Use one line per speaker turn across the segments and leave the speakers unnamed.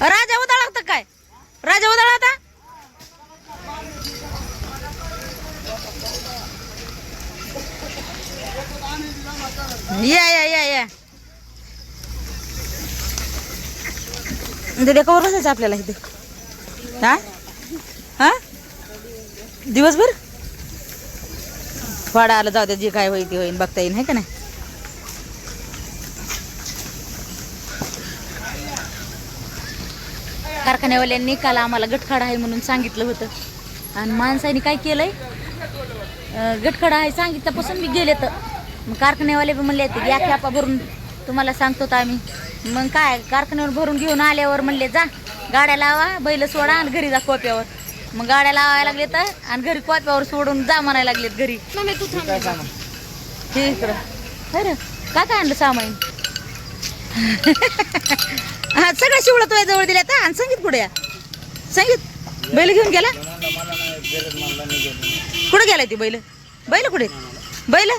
राजा उदाळ होता काय? राजा उदाळ होता? या या या या. दीदी कवर बसायचं आपल्याला इथे. हा? हा? दिवसभर? वाडा आलं जाऊ दे जे काय होईल ते होईल बघता येईल हाय का नाही? कारखान्यावाल्यांनी काल आम्हाला गटखाडा आहे म्हणून सांगितलं होतं. आणि माणसाने काय केलंय? गटखाडा आहे सांगितल्यापासून मी गेले तर मग कारखान्यावाले बी म्हणले ते घ्या खेपा भरून तुम्हाला सांगतो तर आम्ही. मग काय कारखान्यावर भरून घेऊन आल्यावर म्हणले जा गाड्या लावा बैल सोडा आणि घरी जा कोप्यावर. मग गाड्या लावायला लागले तर आणि घरी कोप्यावर सोडून जा म्हणायला लागलेत घरी. इकडं. अरे काय काय आणलं सामान? हा सगळं शिवळं तुझ्या जवळ दिल्या तर आणि संगीत कुठे या संगीत? बैल घेऊन गेला? कुठे गेलाय ती बैल? बैल कुठे? बैल?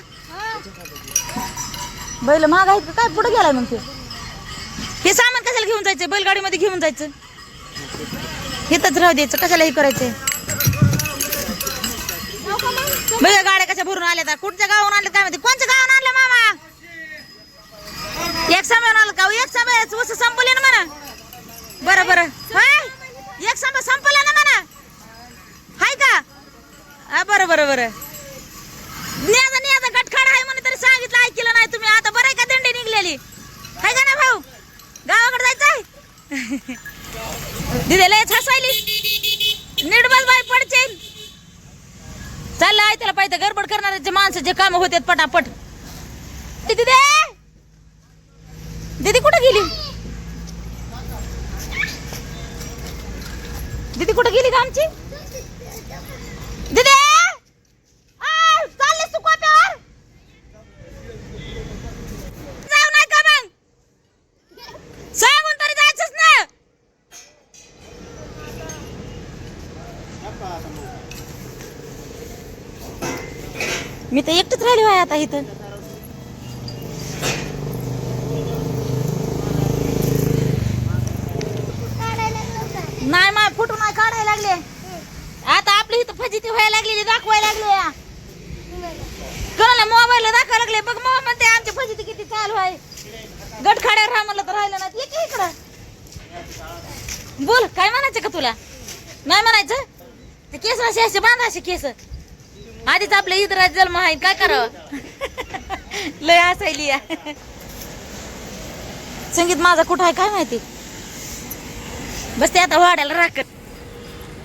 बैल महाग आहेत काय पुढे गेलाय मग ते? हे सामान कशाला घेऊन जायचं? बैलगाडीमध्ये घेऊन जायचं? येतच राहू द्यायचं. कशाला हे करायचंय? बैल गाड्या कशा भरून आल्या कुठच्या गावाहून आल्या काय माहिती? कोणत्या गावाहून आणलं मामा? एक सामान आलं का हो? एक सामान ऊस संपले ना म्हणा. बरं बरं. होय. एक सामान संपला ना म्हणा. हाय का? हा बरं बरं बरं. न्याजा न्याजा गटखाड आहे म्हणे तरी सांगितलं ऐकलं नाही तुम्ही. आता बरं आहे का दंडी निघलेली? हाय का ना भाऊ? गावाकडे जायचंय? दिदे लयच हसायली निर्बल बाई पडचे. चाललं आहे त्याला पाहिजे गडबड करणारे जे माणसं जे काम होतात पटापट. दिदे! दीदी कुठं गेली? दीदी कुठं गेली का आमची? दीदी! आ, चाललीस तू कोप्यावर जाऊ नाही का मग सांगून तरी जायचंच ना. मी तर एकटीच राहिली होय आता इथं नाही मा फोटो नाही काढायला लागले. आता आपली इथं फजिती व्हायला लागलेली दाखवायला लागले. या कोणाला मोबाईल दाखवायला लागले? बघ मग म्हणते आमची फजिती किती चालू आहे. गट खाड्यावर राहा म्हणलं तर राहिलं नाही. ये की इकडं. बोल काय म्हणायचं का तुला? नाही म्हणायचं? ते केस असे असे बांधा असे केस. आधीच आपल्या इतरात जन्म आहे काय करावं? लय असायली संगीत माझा कुठं आहे काय माहिती? बसते आता वाड्याला राखत.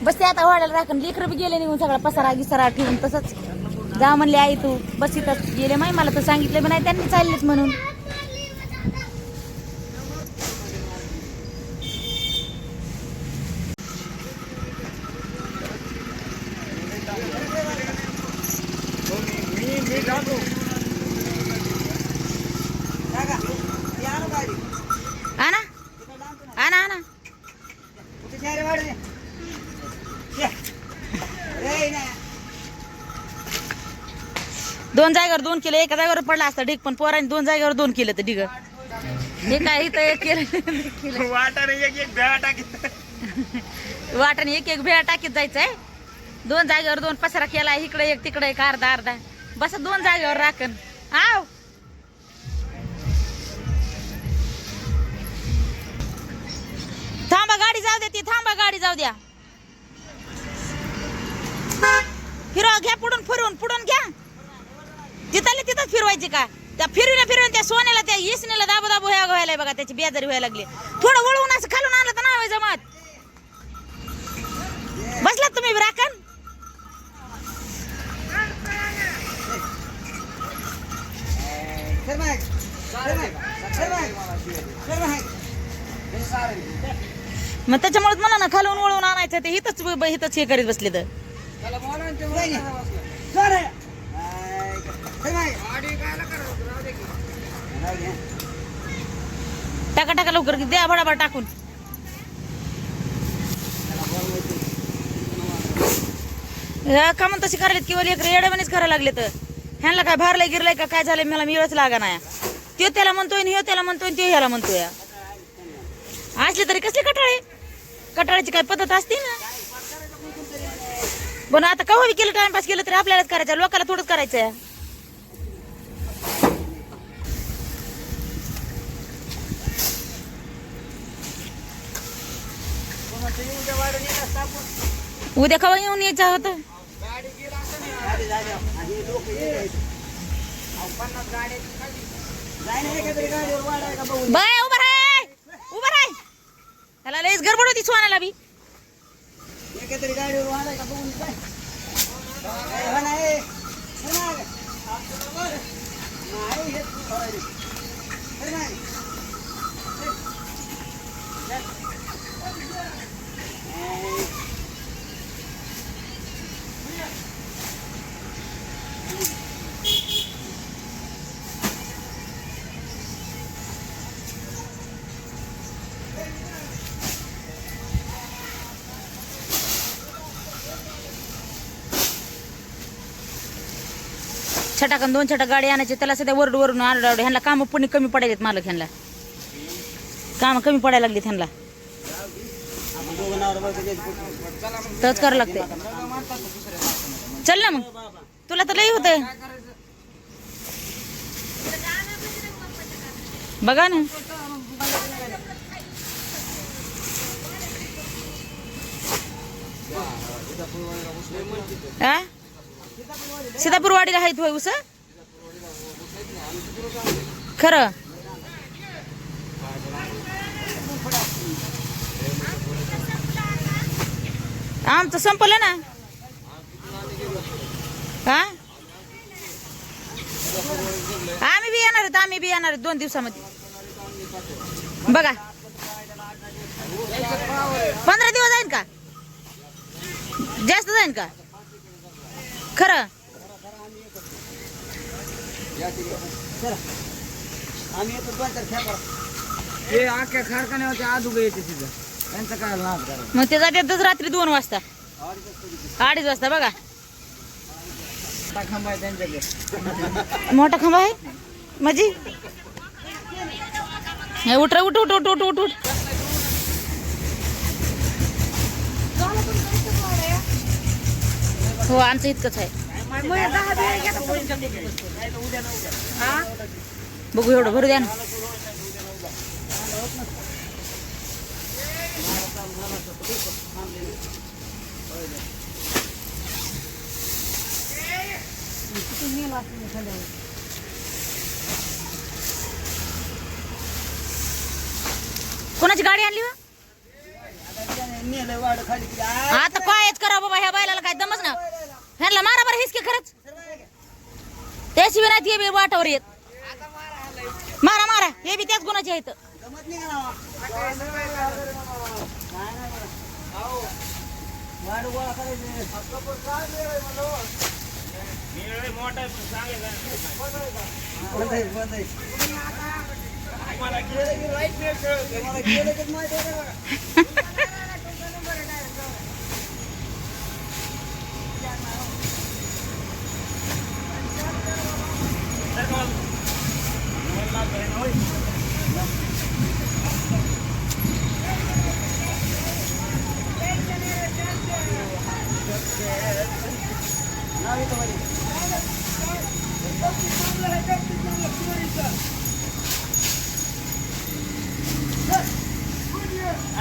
बसते आता वाढायला राखण लेकरं बी गेले निघून सगळा पसारा गिसारा ठेवून तसंच. जा म्हणले आई तू बस इथं गेले माही मला तर सांगितलं बी नाही त्यांनी चाललेच म्हणून आणा आणा आणा दोन जागेवर दोन किलो एका जागेवर पडला असता ढीग पण पोरांनी दोन जागेवर दोन किलो तर ढिग. हे काय इथं एक किलो
वाटाने एक एक भेळा टाकीत.
वाटाने एक एक भेळा टाकीत जायचंय. दोन जागेवर दोन पसारा केला इकडे एक तिकडे एक अर्धा अर्धा. बस दोन जागेवर राखण. आव. थांबा गाडी जाऊ द्या ती थांबा गाडी जाऊ द्या. फिरवा घ्या पुढून फिरवून पुढून घ्या. तिथले तिथंच फिरवायची का? त्या फिरविल्या फिरवून त्या सोन्याला त्या इसनेला दाबो दाबो ह्या व्हायला बघा त्याची बेजारी व्हायला लागली. थोडं वळवून असं खालून आलं तर नाही जमात. बसलात तुम्ही राखण? मग त्याच्यामुळे म्हणा ना खालून वळवून आणायचं ते हिथंच ब- हिथंच हे करीत बसले तर. टाका टाका लवकर द्या बडाबड टाकून. ह्या कामं तशी करायला किंवा लेकर येड्यावानीच करायला लागले तर ह्यांना काय भारलंय गिरलंय का काय झालंय मला मिळच लागा नाही ते त्याला म्हणतोय आणि ह्यो त्याला म्हणतोय आणि ह्याला म्हणतोय. असले तरी कसले कटाळे? कटाळ्याची काय पद्धत असते ना? पण आता कवा बी केलं टाइमपास केलं तरी आपल्यालाच करायचं लोकाला थोडंच करायचं उद्या कवा येऊन यायचं होतं बाय उभं राय उभं राय. त्याला लयच गडबड होती सोनाला बी. छटाक दोन छटाक गाडी आणायची त्याला सध्या वरड वरून आरडावड ह्यांना कामं पुणे कमी पडायलेत मालक ह्यांना. कामं कमी पडायला लागली ह्यांना. तच करावं लागते चल ना मग. तुला तर लई होतंय. बघा ना. आ? सीतापूरवाडीला आहेत होय उस खरं? आमचं संपलं ना? हा? आम्ही बी येणार आहेत आम्ही बी येणार आहेत दोन दिवसामध्ये. बघा. पंधरा दिवस जाईन का? जास्त जाईन का? खरं?
आम्ही येतो दोन चार खेळा ते अख्ख्या कारखान्यावरच्या आजूग येते तिथं. त्यांचं काय करा
मग ते जात्यातच रात्री दोन वाजता. अडीच वाजता बघा.
खांबा आहे त्यांच्याकडे.
मोठा खांबा आहे? माझी? हे उठ उठ उठ उठ उठ उठ उठ. हो आमचं इतकंच आहे. बघू एवढं भरू द्या ना. कोणाची गाडी आणली
वाढ खाली किती आ,
आता कायच करा बाबा ह्या बैलाला काय दमच ना ह्यांना की खरंच? त्याशिवाय नाही ते बी वाटावर येत. मारा मारा. हे बी त्याच गुणाचे आहेत.
जमत नाही का नावा? नाही, नाही बरं. आहो. वाढ गोळा करायचे.
निळे मोठा आहे, पण सांगेल ना.
बंद आहे, बंद आहे.
तुम्हाला गेलं की राईट नाही कळत.
तुम्हाला गेलं की माहिती आहे का बघा.
तर मग. मला बहीण होय.
नाव येतं मध्ये.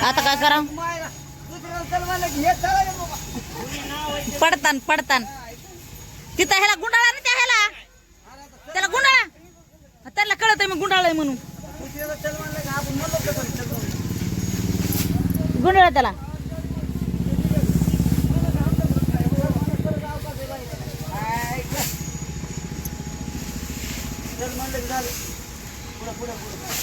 आता काय करा पडतान पडतान तिथं ह्याला गुंडाळा ना त्या ह्याला त्याला गुंडाळा त्याला कळत आहे मग गुंडाळा म्हणून
म्हणून.
गुंडाळा त्याला
ऐकलं. चल म्हणलं झालं. पुढं, पुढं, पुढं.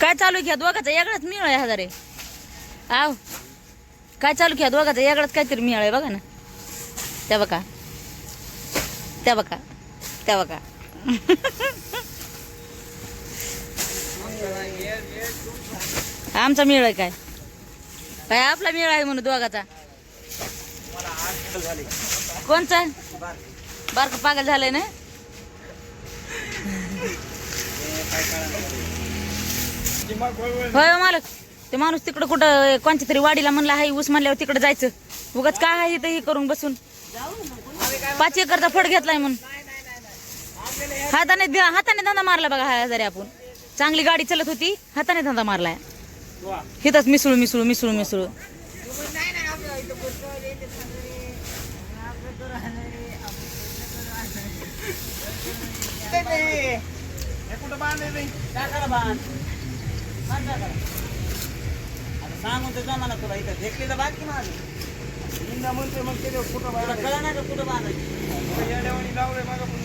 काय चालू घ्या दोघाचा वेगळाच मिळ आहे हजारे. आव काय चालू घ्या दोघाचा वेगळाच काहीतरी मिळ आहे बघा ना. त्या बघा. त्या बघा. त्या बघा. आमचा मिळ आहे काय? काय आपला मेळ आहे म्हणून दोघाचा? कोणचा? बारक पागल झालंय ना? होय हो मालक. ते माणूस तिकडं कुठं कोणच्या तरी वाडीला म्हणला हाय ऊस म्हणल्यावर तिकडं जायचं. उगाच काय आहे इथं हे करून बसून? पाच एकरचा फड घेतलाय म्हणून. हाताने हाताने धंदा मारला बघा हा जरी आपण. चांगली गाडी चालत होती हाताने धंदा मारलाय.
वा
हिथंच मिसळू मिसळू मिसळू. मिसळू
कुठं बांधायचं
आता सांगून तर जमाना तुला इथं देखली तर बाकी माझं.
निंदा म्हणतोय मग ते कुठं
तुला का कुठं बांधायचं
येड्यावानी लावलंय मागं पण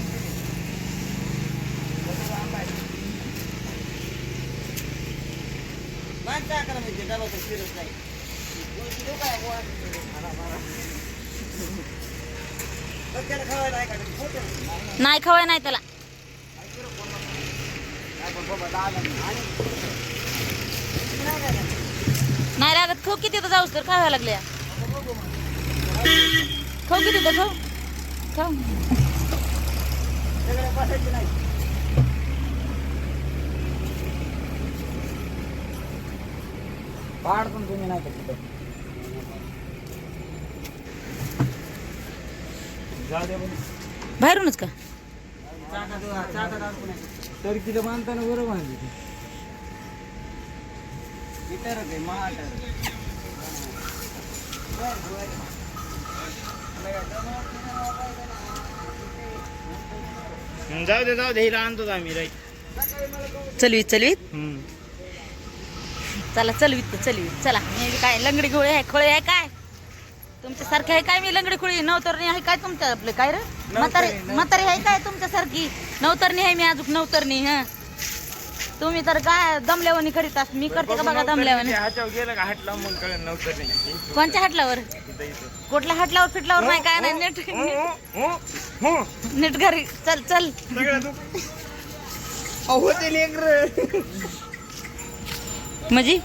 बाण टाकाला म्हणजे डबा तर फिरत नाही. गोष्टी देऊ काय गोळा डोक्याला खवायला आहे का खोटं नाही.
खवाय नाही त्याला
आणि? नाही
लागत खो किती तर जाऊस तर खाव्या लागल्या. खाऊ किती तर खाऊ. खाऊ.
पाड पण तुम्ही नाही तिथं.
बाहेरूनच का?
तर किलो बांधताना बरं बांधली
महाटर
जाऊ दे जाऊ दे हिला आणतो आम्ही राईट
चलवीत चलवीत? चला चलवीत चलवीत. चला मी काय लंगडी गोळी आहे खोळी आहे काय? तुमच्यासारखी आहे काय मी? लंगडी खोळी नवतरणी आहे काय तुमच्या आपले काय रे? म्हातारी म्हातारी आहे काय तुमच्यासारखी? नवतरणी आहे मी अजून नवतरणी हा. तुम्ही तर काय दमल्यावानी करीत असत मी करते का बघा दमल्यावानी?
हाच्यावर गेलं का हात लावून मग कळलं नव्हतं नाही
कोणत्या हाटलावर?
इथं इथं
कुठल्या हाटलावर फिटलावर नाही काय नाही नीट
हो, हो, हो, हो.
नीट घरी. चल चल.
सगळं तू अहो ते लेकर.
म्हणजे?